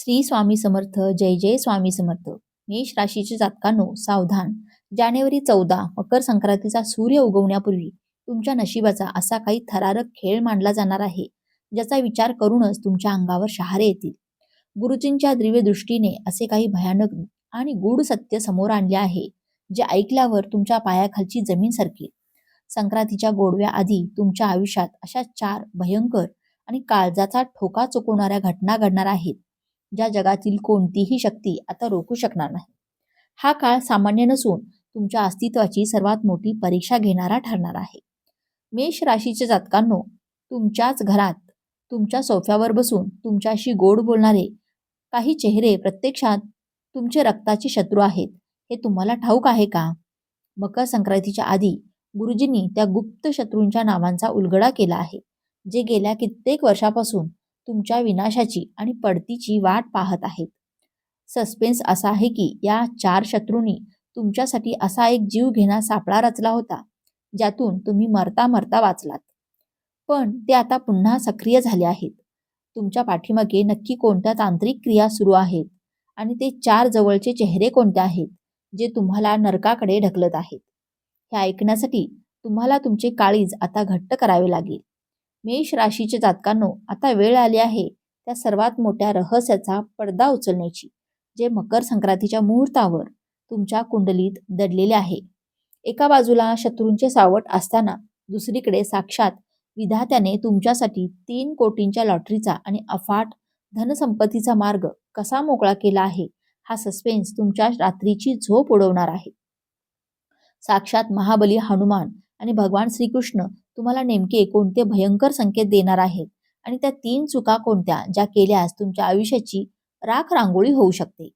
श्री स्वामी समर्थ जय जय स्वामी समर्थ. मेष राशीचे जातकांनो सावधान. जानेवारी चौदा मकर संक्रांतीचा सूर्य उगवण्यापूर्वी तुमच्या नशिबाचा असा काही थरारक खेळ मांडला जाणार आहे ज्याचा विचार करूनच तुमच्या अंगावर शहारे येतील. गुरुजींच्या दिव्य दृष्टीने असे काही भयानक आणि गूढ सत्य समोर आणले आहे जे ऐकल्यावर तुमच्या पायाखालची जमीन सरकेल. संक्रांतीच्या गोडव्या आधी तुमच्या आयुष्यात अशा चार भयंकर आणि काळजाचा ठोका चुकवणाऱ्या घटना घडणार आहेत. ज्या जगातील कोणतीही शक्ती आता रोखू शकणार नाही. हा काळ सामान्य नसून तुमच्या अस्तित्वाची सर्वात मोठी परीक्षा घेणारा ठरणार आहे. मेष राशीच्या जातकांनो तुमच्याच घरात तुमच्या सोफ्यावर बसून तुमच्याशी गोड बोलणारे काही चेहरे प्रत्यक्षात तुमचे रक्ताचे शत्रू आहेत हे तुम्हाला ठाऊक आहे का? मकर संक्रांतीच्या आधी गुरुजींनी त्या गुप्त शत्रूंच्या नावांचा उलगडा केला आहे जे गेल्या कित्येक वर्षापासून तुमच्या विनाशाची आणि पडतीची वाट पाहत आहेत. सस्पेन्स असा आहे की या चार शत्रूंनी तुमच्यासाठी असा एक जीव घेणा सापळा रचला होता ज्यातून तुम्ही मरता मरता वाचलात. पण ते आता पुन्हा सक्रिय झाले आहेत. तुमच्या पाठीमागे नक्की कोणत्या तांत्रिक क्रिया सुरू आहेत आणि ते चार जवळचे चेहरे कोणते आहेत जे तुम्हाला नरकाकडे ढकलत आहेत? हे ऐकण्यासाठी तुम्हाला तुमचे काळीज आता घट्ट करावे लागेल. मेष राशीचे जातकांनो आता वेळ आली आहे त्या सर्वात मोठ्या रहस्याचा पडदा उचलण्याची जे मकर संक्रांतीच्या मुहूर्तावर तुमच्या कुंडलीत दडलेले आहे. एका बाजूला शत्रूंचे सावट असताना दुसरीकडे साक्षात विधात्याने तुमच्यासाठी तीन कोटींच्या लॉटरीचा आणि अफाट धनसंपत्तीचा मार्ग कसा मोकळा केला आहे हा सस्पेन्स तुमच्या रात्रीची झोप उडवणार आहे. साक्षात महाबली हनुमान आणि भगवान श्रीकृष्ण तुम्हाला नेमके कोणते भयंकर संकेत देणार आहेत? आणि त्या तीन चुका कोणत्या ज्या केल्यास तुमच्या आयुष्याची राख रांगोळी होऊ शकते?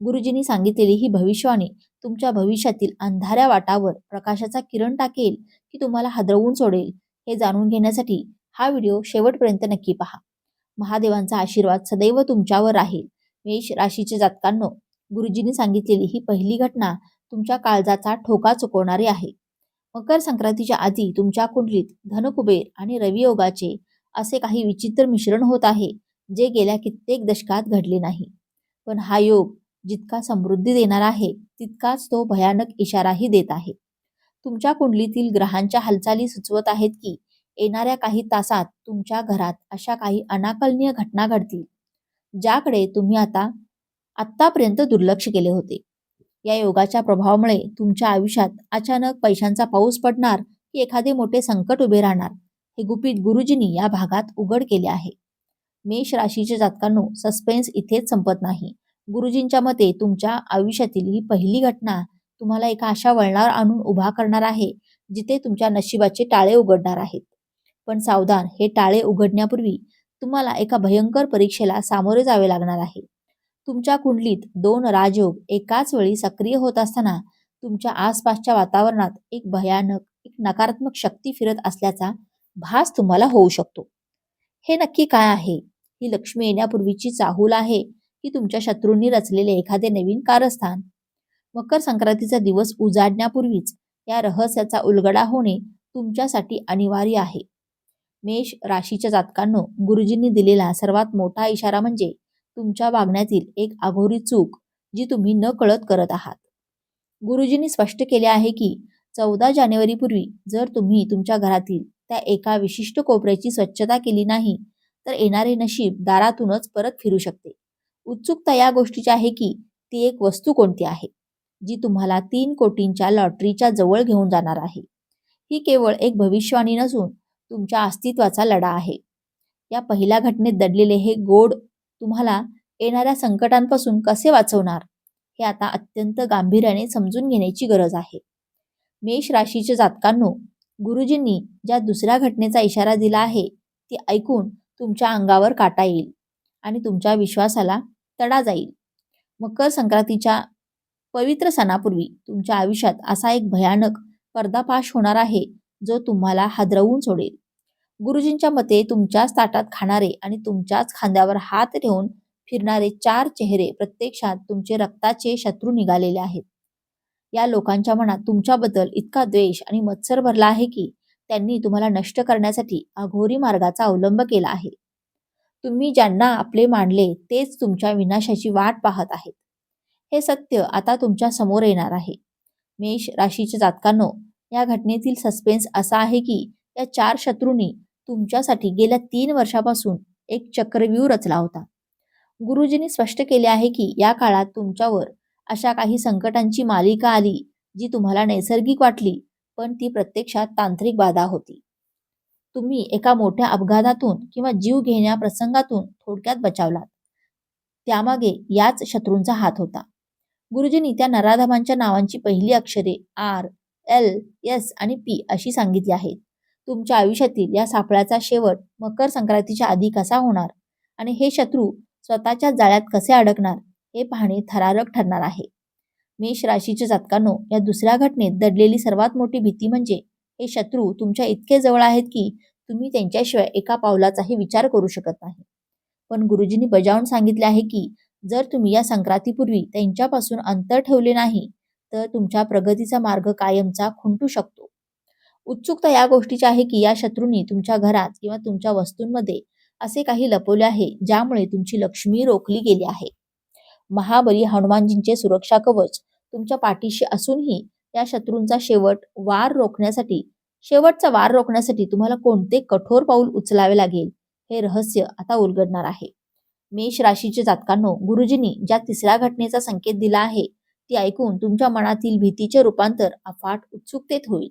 गुरुजींनी सांगितलेली ही भविष्यवाणी तुमच्या भविष्यातील अंधाऱ्या वाटावर प्रकाशाचा किरण टाकेल की तुम्हाला हादरवून सोडेल हे जाणून घेण्यासाठी हा व्हिडिओ शेवटपर्यंत नक्की पहा. महादेवांचा आशीर्वाद सदैव तुमच्यावर राहील. मेष राशीचे जातकांनो गुरुजींनी सांगितलेली ही पहिली घटना तुमच्या काळजाचा ठोका चुकवणारी आहे. मकर संक्रांतीच्या आधी तुमच्या कुंडलीत धनकुबेर आणि रवियोगाचे असे काही विचित्र मिश्रण होत आहे जे गेल्या कित्येक दशकात घडले नाही. पण हा योग जितका समृद्धी देणार आहे तितकाच तो भयानक इशाराही देत आहे. तुमच्या कुंडलीतील ग्रहांच्या हालचाली सुचवत आहेत की येणाऱ्या काही तासात तुमच्या घरात अशा काही अनाकलनीय घटना घडतील ज्याकडे तुम्ही आता आत्तापर्यंत दुर्लक्ष केले होते. या योगाच्या प्रभावामुळे तुमच्या आयुष्यात अचानक पैशांचा पाऊस पडणार की एखादे मोठे संकट उभे राहणार हे गुपित गुरुजींनी या भागात उघड केले आहे. मेष राशीचे जातकांनो सस्पेन्स इथेच संपत नाही. गुरुजींच्या मते तुमच्या आयुष्यातील ही पहिली घटना तुम्हाला एका अशा वळणावर आणून उभा करणार आहे जिथे तुमच्या नशिबाचे टाळे उघडणार आहेत. पण सावधान हे टाळे उघडण्यापूर्वी तुम्हाला एका भयंकर परीक्षेला सामोरे जावे लागणार आहे. तुमच्या कुंडलीत दोन राजयोग एकाच वेळी सक्रिय होत असताना तुमच्या आसपासच्या वातावरणात एक भयानक एक नकारात्मक शक्ती फिरत असल्याचा भास तुम्हाला होऊ शकतो. हे नक्की काय आहे? ही लक्ष्मी येण्यापूर्वीची चाहूल आहे की तुमच्या शत्रूंनी रचलेले एखादे नवीन कारस्थान? मकर संक्रांतीचा दिवस उजाडण्यापूर्वीच या रहस्याचा उलगडा होणे तुमच्यासाठी अनिवार्य आहे. मेष राशीच्या जातकांनो गुरुजींनी दिलेला सर्वात मोठा इशारा म्हणजे तुमच्या वागण्यातील एक अघोरी चूक जी तुम्ही न कळत करत आहात. गुरुजींनी स्पष्ट केले आहे की चौदा जानेवारीपूर्वी जर तुम्ही तुमच्या घरातील त्या एका विशिष्ट कोपऱ्याची स्वच्छता केली नाही तर येणारे नशीब दारातूनच परत फिरू शकते. उत्सुकता या गोष्टीची आहे की ती एक वस्तू कोणती आहे जी तुम्हाला तीन कोटींच्या लॉटरीच्या जवळ घेऊन जाणार आहे. ही केवळ एक भविष्यवाणी नसून तुमच्या अस्तित्वाचा लढा आहे. या पहिल्या घटनेत दडलेले हे गोड तुम्हाला येणाऱ्या संकटांपासून कसे वाचवणार? हे आता अत्यंत गांभीर्याने समजून घेण्याची गरज आहे. मेष राशीच्या जातकांनो गुरुजींनी ज्या दुसऱ्या घटनेचा इशारा दिला आहे ती ऐकून तुमच्या अंगावर काटा येईल आणि तुमच्या विश्वासाला तडा जाईल. मकर संक्रांतीच्या पवित्र सणापूर्वी तुमच्या आयुष्यात असा एक भयानक पर्दापाश होणार आहे जो तुम्हाला हादरवून सोडेल. गुरुजींच्या मते तुमच्याच ताटात खाणारे आणि तुमच्याच खांद्यावर हात ठेवून फिरणारे चार चेहरे प्रत्यक्षात तुमचे रक्ताचे शत्रू निघालेले आहेत. या लोकांच्या मनात तुमच्याबद्दल इतका द्वेष आणि मत्सर भरला आहे की त्यांनी तुम्हाला नष्ट करण्यासाठी अघोरी मार्गाचा अवलंब केला आहे. तुम्ही ज्यांना आपले मानले तेच तुमच्या विनाशाची वाट पाहत आहेत. हे सत्य आता तुमच्यासमोर येणार आहे. मेष राशीच्या जातकांनो या घटनेतील सस्पेन्स असा आहे की या चार शत्रूंनी तुमच्यासाठी गेल्या तीन वर्षापासून एक चक्रव्यूह रचला होता. गुरुजींनी स्पष्ट केले आहे की या काळात तुमच्यावर अशा काही संकटांची मालिका आली जी तुम्हाला नैसर्गिक वाटली पण ती प्रत्यक्षात तांत्रिक बाधा होती. तुम्ही एका मोठ्या अपघातातून किंवा जीव घेण्या प्रसंगातून थोडक्यात बचावलात. त्यामागे याच शत्रूंचा हात होता. गुरुजींनी त्या नराधमांच्या नावांची पहिली अक्षरे आर एल एस आणि पी अशी सांगितली आहेत. तुमच्या आयुष्यातील या सापळ्याचा शेवट मकर संक्रांतीच्या आधी कसा होणार? आणि हे शत्रू स्वतःच्या जाळ्यात कसे अडकणार? हे पाहणे थरारक ठरणार आहे. मेष राशीच्या जातकांनो या दुसऱ्या घटनेत दडलेली सर्वात मोठी भीती म्हणजे हे शत्रू तुमच्या इतके जवळ आहेत की तुम्ही त्यांच्याशिवाय एका पावलाचाही विचार करू शकत नाही. पण गुरुजींनी बजावून सांगितले आहे की जर तुम्ही या संक्रांतीपूर्वी त्यांच्यापासून अंतर ठेवले नाही तर तुमच्या प्रगतीचा मार्ग कायमचा खुंटू शकतो. उत्सुकता या गोष्टीची आहे की या शत्रूंनी तुमच्या घरात किंवा तुमच्या वस्तूंमध्ये असे काही लपवले आहे ज्यामुळे तुमची लक्ष्मी रोखली गेली आहे. महाबली हनुमानजींचे सुरक्षा कवच तुमच्या पाठीशी असूनही या शत्रूंचा शेवट वार रोखण्यासाठी शेवटचा वार रोखण्यासाठी तुम्हाला कोणते कठोर पाऊल उचलावे लागेल हे रहस्य आता उलगडणार आहे. मेष राशीचे जातकांनो गुरुजींनी ज्या तिसऱ्या घटनेचा संकेत दिला आहे ती ऐकून तुमच्या मनातील भीतीचे रूपांतर अफाट उत्सुकतेत होईल.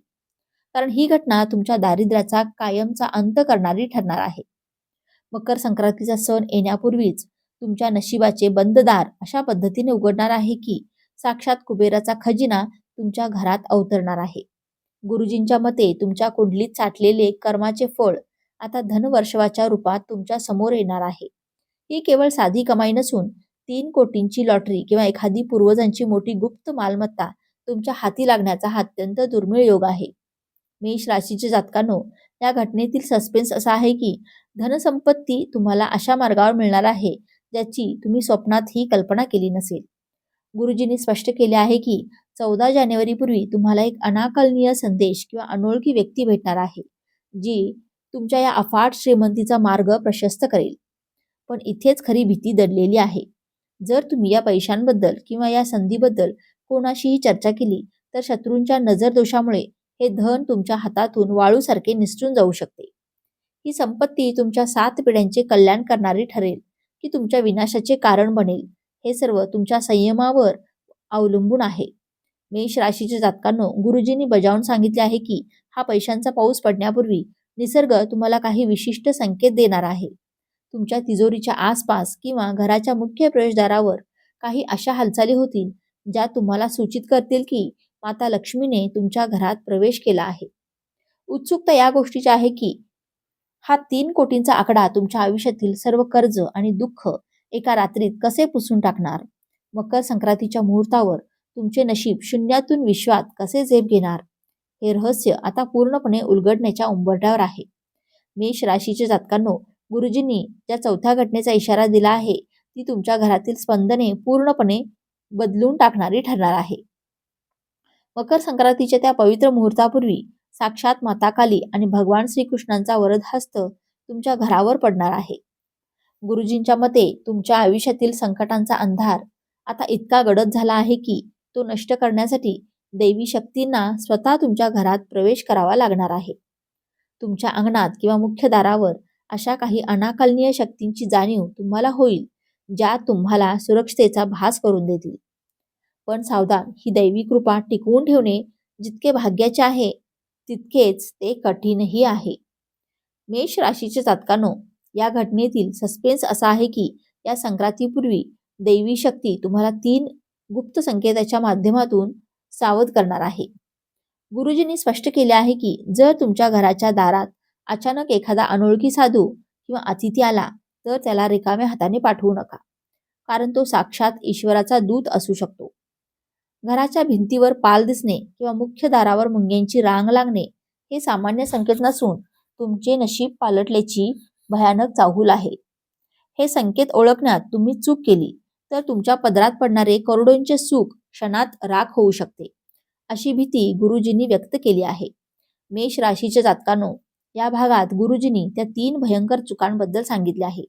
कारण ही घटना तुमच्या दारिद्र्याचा कायमचा अंत करणारी ठरणार आहे. मकर संक्रांतीचा सण येण्यापूर्वीच तुमच्या नशिबाचे बंददार अशा पद्धतीने उघडणार आहे की साक्षात कुबेराचा खजिना तुमच्या घरात अवतरणार आहे. गुरुजींच्या मते तुमच्या कुंडलीत साठलेले कर्माचे फळ आता धनवर्षवाच्या रूपात तुमच्यासमोर येणार आहे. ही केवळ साधी कमाई नसून तीन कोटींची लॉटरी किंवा एखादी पूर्वजांची मोठी गुप्त मालमत्ता तुमच्या हाती लागण्याचा हा अत्यंत दुर्मिळ योग आहे. मेष राशीचे जातकांनो या घटनेतील सस्पेन्स असा आहे की धनसंपत्ती तुम्हाला अशा मार्गावर मिळणार आहे ज्याची तुम्ही स्वप्नात ही कल्पना केली नसेल. गुरुजींनी स्पष्ट केले आहे की चौदा जानेवारीपूर्वी तुम्हाला एक अनाकलनीय संदेश किंवा अनोळखी व्यक्ती भेटणार आहे जी तुमच्या या अफाट श्रीमंतीचा मार्ग प्रशस्त करेल. पण इथेच खरी भीती दडलेली आहे. जर तुम्ही या पैशांबद्दल किंवा या संधीबद्दल कोणाशीही चर्चा केली तर शत्रूंच्या नजर दोषामुळे हे धन तुमच्या हातातून वाळूसारखे निसटून जाऊ शकते. ही संपत्ती तुमच्या सात पिढ्यांचे कल्याण करणारी ठरेल की तुमच्या विनाशाचे कारण बनेल. हे सर्व तुमच्या संयमावर अवलंबून आहे. मेष राशीच्या जातकांनो गुरुजींनी बजावून सांगितले आहे की हा पैशांचा पाऊस पडण्यापूर्वी निसर्ग तुम्हाला काही विशिष्ट संकेत देणार आहे. तुमच्या तिजोरीच्या आसपास किंवा घराच्या मुख्य प्रवेशद्वारावर काही अशा हालचाली होतील ज्या तुम्हाला सूचित करतील की माता लक्ष्मीने तुमच्या घरात प्रवेश केला आहे. उत्सुकता या गोष्टीची आहे की हा तीन कोटींचा आकडा तुमच्या आयुष्यातील सर्व कर्ज आणि दुःख एका रात्रीत कसे पुसून टाकणार? मकर संक्रांतीच्या मुहूर्तावर तुमचे नशीब शून्यातून विश्वात कसे झेप घेणार? हे रहस्य आता पूर्णपणे उलगडण्याच्या उंबरट्यावर आहे. मेष राशीचे जातकांनो गुरुजींनी ज्या चौथ्या घटनेचा इशारा दिला आहे ती तुमच्या घरातील स्पंदने पूर्णपणे बदलून टाकणारी ठरणार आहे. मकर संक्रांतीच्या त्या पवित्र मुहूर्तापूर्वी साक्षात माता काली आणि भगवान श्रीकृष्णांचा वरद हस्त तुमच्या घरावर पडणार आहे. गुरुजींच्या मते तुमच्या आयुष्यातील संकटांचा अंधार आता इतका गडद झाला आहे की तो नष्ट करण्यासाठी दैवी शक्तींना स्वतः तुमच्या घरात प्रवेश करावा लागणार आहे. तुमच्या अंगणात किंवा मुख्य दारावर अशा काही अनाकलनीय शक्तींची जाणीव तुम्हाला होईल ज्या तुम्हाला सुरक्षतेचा भास करून देतील. पण सावधान. ही दैवी कृपा टिकवून ठेवणे जितके भाग्याचे आहे तितकेच ते कठीणही आहे. मेष राशीचे जातकानो या घटनेतील सस्पेन्स असा आहे की या संक्रांतीपूर्वी दैवी शक्ती तुम्हाला तीन गुप्त संकेताच्या माध्यमातून सावध करणार आहे. गुरुजींनी स्पष्ट केले आहे की जर तुमच्या घराच्या दारात अचानक एखादा अनोळखी साधू किंवा अतिथी आला तर त्याला रिकाम्या हाताने पाठवू नका. कारण तो साक्षात ईश्वराचा दूत असू शकतो. घराच्या भिंतीवर पाल दिसणे किंवा मुख्य दारावर मुंग्यांची रांग लागणे हे सामान्य संकेत नसून तुमचे नशीब पालटल्याची भयानक चाहूल आहे. हे संकेत ओळखण्यात तुम्ही चूक केली तर तुमच्या पदरात पडणारे करोडोंचे सुख क्षणात राख होऊ शकते अशी भीती गुरुजींनी व्यक्त केली आहे. मेष राशीच्या जातकानो या भागात गुरुजींनी त्या तीन भयंकर चुकांबद्दल सांगितले आहे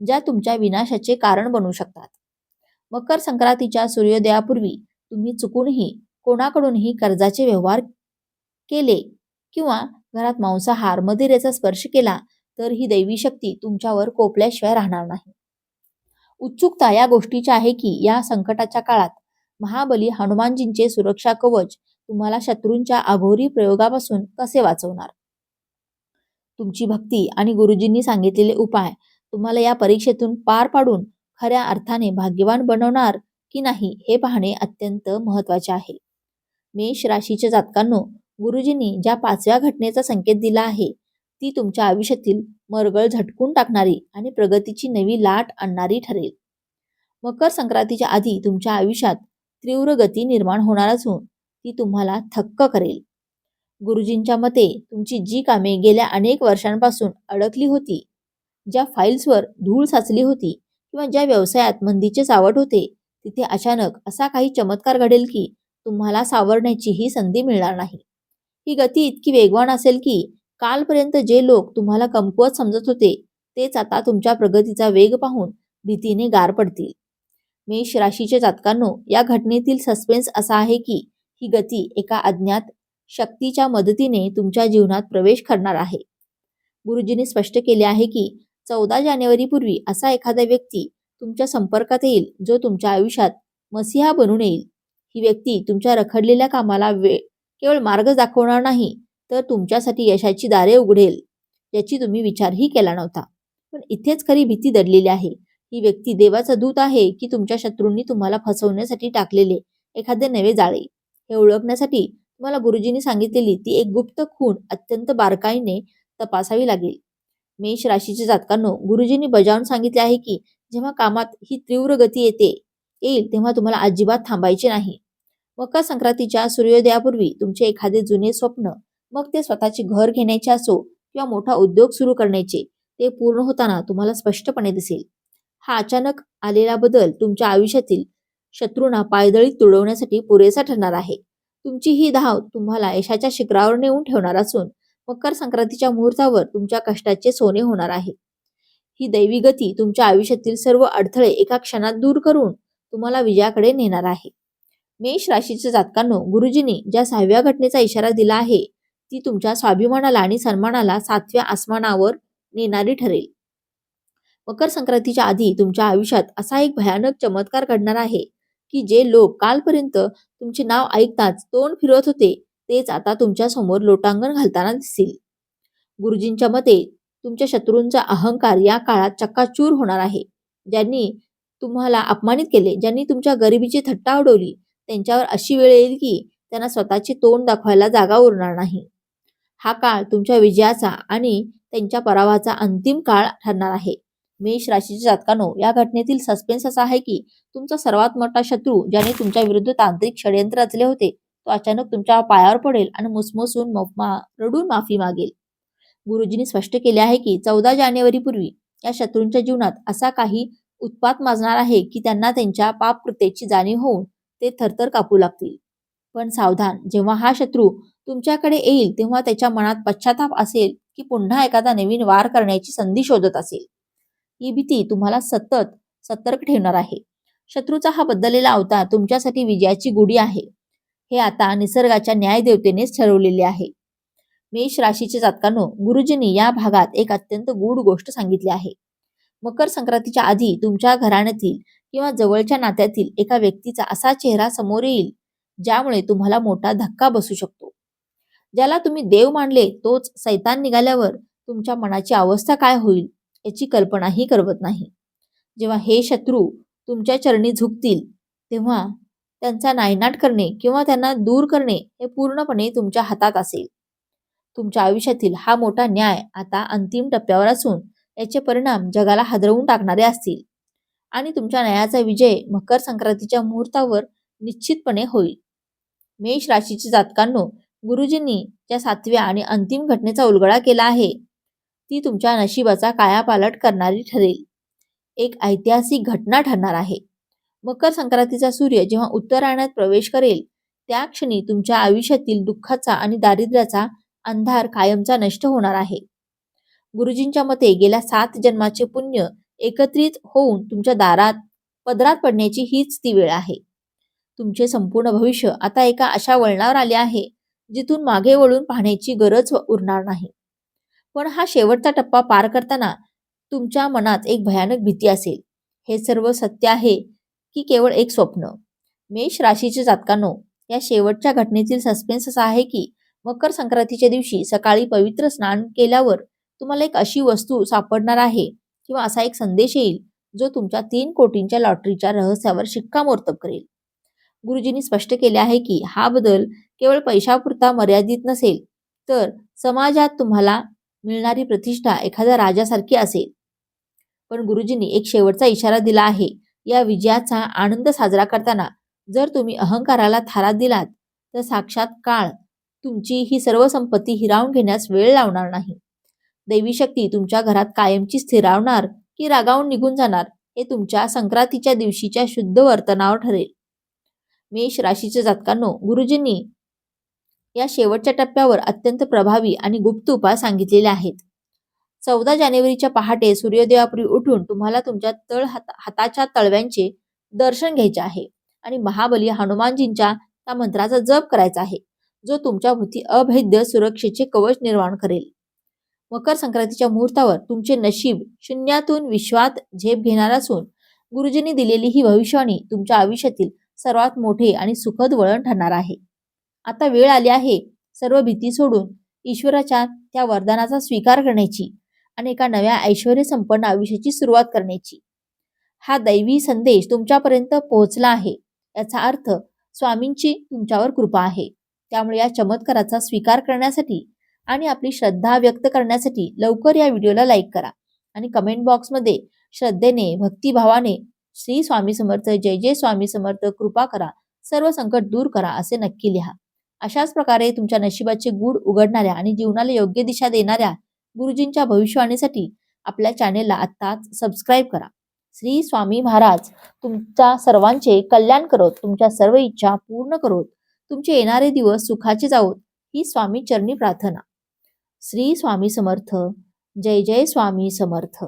ज्या तुमच्या विनाशाचे कारण बनू शकतात. मकर संक्रांतीच्या सूर्योदयापूर्वी तुम्ही चुकूनही कोणाकडूनही कर्जाचे व्यवहार केले किंवा घरात मांसाहार मदिरेचा स्पर्श केला तर ही दैवी शक्ती तुमच्यावर कोपल्याशिवाय राहणार नाही. उत्सुकता या गोष्टीची आहे की या संकटाच्या काळात महाबली हनुमानजींचे सुरक्षा कवच तुम्हाला शत्रूंच्या अघोरी प्रयोगापासून कसे वाचवणार? तुमची भक्ती आणि गुरुजींनी सांगितलेले उपाय तुम्हाला या परीक्षेतून पार पाडून खऱ्या अर्थाने भाग्यवान बनवणार की नाही हे पाहणे अत्यंत महत्त्वाचे आहे. मेष राशीच्या जातकांनो गुरुजींनी ज्या पाचव्या घटनेचा संकेत दिला आहे ती तुमच्या आयुष्यातील मरगळ झटकून टाकणारी आणि प्रगतीची नवी लाट आणणारी ठरेल. मकर संक्रांतीच्या आधी तुमच्या आयुष्यात तीव्र गती निर्माण होणार असून ती तुम्हाला थक्क करेल. गुरुजींच्या मते तुमची जी कामे गेल्या अनेक वर्षांपासून अडकली होती ज्या फाईल्सवर धूळ साचली होती किंवा ज्या व्यवसायात मंदीचे सावट होते तिथे अचानक असा काही चमत्कार घडेल की तुम्हाला सावरण्याची ही संधी मिळणार नाही. ही गती इतकी वेगवान असेल की कालपर्यंत जे लोक तुम्हाला कमकुवत समजत होते तेच आता तुमच्या प्रगतीचा वेग पाहून भीतीने गार पडतील. मेष राशीच्या जातकांनो या घटनेतील सस्पेन्स असा आहे की ही गती एका अज्ञात शक्तीच्या मदतीने तुमच्या जीवनात प्रवेश करणार आहे. गुरुजींनी स्पष्ट केले आहे की चौदा जानेवारीपूर्वी असा एखादा व्यक्ती तुमच्या संपर्कात येईल जो तुमच्या आयुष्यात मसिहा बनून येईल. ही व्यक्ती तुमच्या रखडलेल्या कामाला वेळ केवळ मार्ग दाखवणार नाही तर तुमच्यासाठी यशाची दारे उघडेल याची तुम्ही विचारही केला नव्हता. पण इथेच खरी भीती दडलेली आहे. ही व्यक्ती देवाचा दूत आहे की तुमच्या शत्रूंनी तुम्हाला फसवण्यासाठी टाकलेले एखादे नवे जाळे. हे ओळखण्यासाठी तुम्हाला गुरुजींनी सांगितलेली ती एक गुप्त खूण अत्यंत बारकाईने तपासावी लागेल. मेष राशीच्या जातकांनो गुरुजींनी बजावून सांगितले आहे की जेव्हा कामात ही तीव्र गती येते येईल तेव्हा तुम्हाला अजिबात थांबायचे नाही. मकर संक्रांतीच्या सूर्योदयापूर्वी तुमचे एखादे जुने स्वप्न मग ते स्वतःचे घर घेण्याचे असो किंवा मोठा उद्योग सुरू करण्याचे ते पूर्ण होताना तुम्हाला स्पष्टपणे दिसेल. हा अचानक आलेला बदल तुमच्या आयुष्यातील शत्रूंना पायदळीत तुडवण्यासाठी पुरेसा ठरणार आहे. तुमची ही धाव तुम्हाला यशाच्या शिखरावर नेऊन ठेवणार असून मकर संक्रांतीच्या मुहूर्तावर तुमच्या कष्टाचे सोने होणार आहे. ही दैवी गती तुमच्या आयुष्यातील सर्व अडथळे एका क्षणात दूर करून तुम्हाला विजयाकडे नेणार आहे. मेष राशीच्या जातकांनो गुरुजींनी ज्या सहाव्या घटनेचा इशारा दिला आहे ती तुमच्या स्वाभिमानाला आणि सन्मानाला सातव्या आसमानावर नेणारी ठरेल. मकर संक्रांतीच्या आधी तुमच्या आयुष्यात असा एक भयानक चमत्कार घडणार आहे की जे लोक कालपर्यंत तुमचे नाव ऐकताच तोंड फिरवत होते तेच आता तुमच्यासमोर लोटांगण घालताना दिसतील गुरुजींच्या मते तुमच्या शत्रूंचा अहंकार या काळात चक्काचूर होणार आहे. ज्यांनी तुम्हाला अपमानित केले ज्यांनी तुमच्या गरिबीची थट्टा उडवली त्यांच्यावर अशी वेळ येईल की त्यांना स्वतःचे तोंड दाखवायला जागा उरणार नाही. हा काळ तुमच्या विजयाचा आणि त्यांच्या परावाचा अंतिम काळ ठरणार आहे. मेष राशीचे जातकानो या घटनेतील सस्पेन्स असा आहे की तुमचा सर्वात मोठा शत्रू ज्याने तुमच्या विरुद्ध तांत्रिक षडयंत्र रचले होते तो अचानक तुमच्या पायावर पडेल आणि मुसमुसून रडून माफी मागेल. गुरुजींनी स्पष्ट केले आहे की चौदा जानेवारी पूर्वी या शत्रूंच्या जीवनात असा काही उत्पात माजणार आहे की त्यांना त्यांच्या पापकृत्याची जाणीव होऊन ते थरथर कापू लागतील. पण सावधान जेव्हा हा शत्रू तुमच्याकडे येईल तेव्हा त्याच्या मनात पश्चाताप असेल की पुन्हा एखादा नवीन वार करण्याची संधी शोधत असेल. ही भीती तुम्हाला सतत सतर्क ठेवणार आहे. शत्रूचा हा बदललेला अवतार तुमच्यासाठी विजयाची गुढी आहे. हे आता निसर्गाच्या न्यायदेवतेनेच ठरवलेले आहे. मेष राशीचे जातकांनो गुरुजींनी या भागात एक अत्यंत गूढ गोष्ट सांगितली आहे. मकर संक्रांतीच्या आधी तुमच्या घराण्यातील किंवा जवळच्या नात्यातील एका व्यक्तीचा असा चेहरा समोर येईल ज्यामुळे तुम्हाला मोठा धक्का बसू शकतो. ज्याला तुम्ही देव मानले तोच सैतान निघाल्यावर तुमच्या मनाची अवस्था काय होईल याची कल्पनाही करवत नाही. जेव्हा हे शत्रू तुमच्या चरणी झुकतील तेव्हा त्यांचा नायनाट करणे किंवा त्यांना दूर करणे हे पूर्णपणे तुमच्या हातात असेल. तुमच्या आयुष्यातील हा मोठा न्याय आता अंतिम टप्प्यावर असून याचे परिणाम जगाला हादरवून टाकणारे असतील. आणि तुमच्या न्यायाचा विजय मकर संक्रांतीच्या मुहूर्तावर निश्चितपणे होईल. मेष राशीच्या जातकांनो गुरुजींनी ज्या सातव्या आणि अंतिम घटनेचा उलगडा केला आहे ती तुमच्या नशिबाचा कायापालट करणारी ठरेल. एक ऐतिहासिक घटना ठरणार आहे. मकर संक्रांतीचा सूर्य जेव्हा उत्तरायणात प्रवेश करेल त्या क्षणी तुमच्या आयुष्यातील दुःखाचा आणि दारिद्र्याचा अंधार कायमचा नष्ट होणार आहे. गुरुजींच्या मते गेल्या सात जन्माचे पुण्य एकत्रित होऊन तुमच्या दारात पदरात पडण्याची हीच ती वेळ आहे. तुमचे संपूर्ण भविष्य आता एका अशा वळणावर आले आहे जिथून मागे वळून पाहण्याची गरज उरणार नाही. पण हा शेवटचा टप्पा पार करताना तुमच्या मनात एक भयानक भीती असेल. हे सर्व सत्य आहे की केवळ एक स्वप्न. मेष राशीचे जातकांनो या शेवटच्या घटनेतील सस्पेन्स असा आहे की मकर संक्रांतीच्या दिवशी सकाळी पवित्र स्नान केल्यावर तुम्हाला एक अशी वस्तू सापडणार आहे किंवा असा एक संदेश येईल जो तुमच्या तीन कोटींच्या लॉटरीच्या रहस्यावर शिक्कामोर्तब करेल. गुरुजींनी स्पष्ट केले आहे की हा बदल केवळ पैशापुरता मर्यादित नसेल तर समाजात तुम्हाला मिळणारी प्रतिष्ठा एखाद्या राजासारखी असेल. पण गुरुजींनी एक शेवटचा इशारा दिला आहे. या विजयाचा आनंद साजरा करताना जर तुम्ही अहंकाराला थारा दिलात तर साक्षात काळ तुमची ही सर्व संपत्ती हिरावून घेण्यास वेळ लावणार नाही. दैवी शक्ती तुमच्या घरात कायमची स्थिरावणार की रागावून निघून जाणार हे तुमच्या संक्रांतीच्या दिवशीच्या शुद्ध वर्तनावर ठरेल. मेष राशीच्या जातकांनो गुरुजींनी या शेवटच्या टप्प्यावर अत्यंत प्रभावी आणि गुप्त उपाय सांगितलेले आहेत. चौदा जानेवारीच्या पहाटे सूर्योदयापूर्वी उठून तुम्हाला तुमच्या तळ हाता हाताच्या तळव्यांचे दर्शन घ्यायचे आहे आणि महाबली हनुमानजींच्या त्या मंत्राचा जप करायचा आहे. जो तुमच्या भोवती अभेद्य सुरक्षेचे कवच निर्माण करेल. मकर संक्रांतीच्या मुहूर्तावर तुमचे नशीब शून्यातून विश्वात झेप घेणार असून गुरुजींनी दिलेली ही भविष्यवाणी तुमच्या आयुष्यातील सर्वात मोठे आणि सुखद वळण ठरणार आहे. आता वेळ आली आहे सर्व भीती सोडून ईश्वराच्या त्या वरदानाचा स्वीकार करण्याची आणि एका नव्या ऐश्वर संपन्न आयुष्याची सुरुवात करण्याची. हा दैवी संदेश तुमच्यापर्यंत पोहोचला आहे याचा अर्थ स्वामींची तुमच्यावर कृपा आहे. त्यामुळे या चमत्काराचा स्वीकार करण्यासाठी आणि आपली श्रद्धा व्यक्त करण्यासाठी लवकर या व्हिडिओला लाईक करा. आणि कमेंट बॉक्समध्ये श्रद्धेने भक्तिभावाने श्री स्वामी समर्थ जय जय स्वामी समर्थ कृपा करा सर्व संकट दूर करा असे नक्की लिहा. अशाच प्रकारे तुमच्या नशिबाचे गूढ उघडणाऱ्या आणि जीवनाला योग्य दिशा देणाऱ्या गुरुजींच्या भविष्यवाणीसाठी आपल्या चॅनेलला आत्ताच सबस्क्राईब करा. श्री स्वामी महाराज तुमच्या सर्वांचे कल्याण करत तुमच्या सर्व इच्छा पूर्ण करत. तुमचे येणारे दिवस सुखाचे जावोत ही स्वामी चरणी प्रार्थना. श्री स्वामी समर्थ. जय जय स्वामी समर्थ.